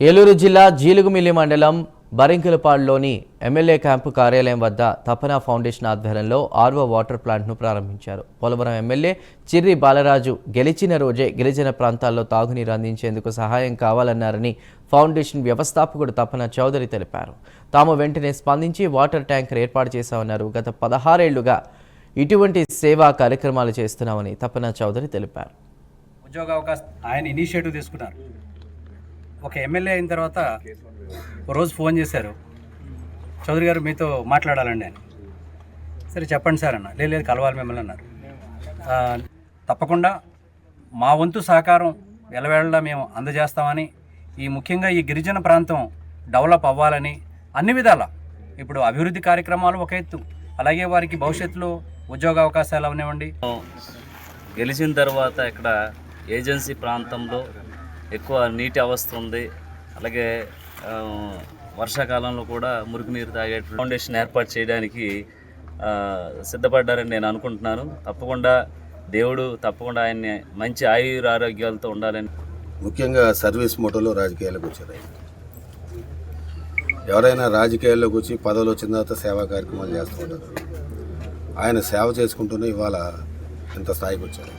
ఏలూరు జిల్లా జీలుగుమిల్లి మండలం బరింకులపాడులోని MLA camp కార్యాలయం వద్ద తపన ఫౌండేషన్ ఆధ్వర్యంలో ఆర్వో వాటర్ ప్లాంట్ను ప్రారంభించారు. పోలవరం ఎమ్మెల్యే చిర్రి బాలరాజు గెలిచిన రోజే గిరిజన ప్రాంతాల్లో తాగునీరు అందించేందుకు సహాయం కావాలన్నారని ఫౌండేషన్ వ్యవస్థాపకుడు తపన చౌదరి తెలిపారు. తాము వెంటనే స్పందించి వాటర్ ట్యాంకర్ ఏర్పాటు చేశామన్నారు. గత పదహారేళ్ళుగా ఇటువంటి సేవా కార్యక్రమాలు చేస్తున్నామని తపన చౌదరి తెలిపారు. ఉద్యోగ అవకాశం ఆయన ఇనిషియేటివ్ తీసుకున్నారు. ఒక ఎమ్మెల్యే అయిన తర్వాత ఒక రోజు ఫోన్ చేశారు. చౌదరి గారు మీతో మాట్లాడాలండి అని. సరే చెప్పండి సార్ అన్న. లేదు లేదు కలవాలి మిమ్మల్ని అన్నారు. తప్పకుండా మా వంతు సహకారం ఎలవేళలా మేము అందజేస్తామని ఈ ముఖ్యంగా ఈ గిరిజన ప్రాంతం డెవలప్ అవ్వాలని అన్ని విధాల ఇప్పుడు అభివృద్ధి కార్యక్రమాలు ఒక ఎత్తు. అలాగే వారికి భవిష్యత్తులో ఉద్యోగ అవకాశాలు అవనివ్వండి. గెలిచిన తర్వాత ఇక్కడ ఏజెన్సీ ప్రాంతంలో ఎక్కువ నీటి అవస్థ ఉంది. అలాగే వర్షాకాలంలో కూడా మురుగునీరు తాగే ఫౌండేషన్ ఏర్పాటు చేయడానికి సిద్ధపడ్డారని నేను అనుకుంటున్నాను. తప్పకుండా దేవుడు తప్పకుండా ఆయన్ని మంచి ఆయుర ఆరోగ్యాలతో ఉండాలని. ముఖ్యంగా సర్వీస్ మోటోలో రాజకీయాలకు వచ్చారు ఎవరైనా రాజకీయాల్లోకి వచ్చి పదవులు వచ్చిన తర్వాత సేవా కార్యక్రమాలు చేస్తూ ఉంటారు. ఆయన సేవ చేసుకుంటూనే ఇవాళ ఇంత స్థాయికి వచ్చారు.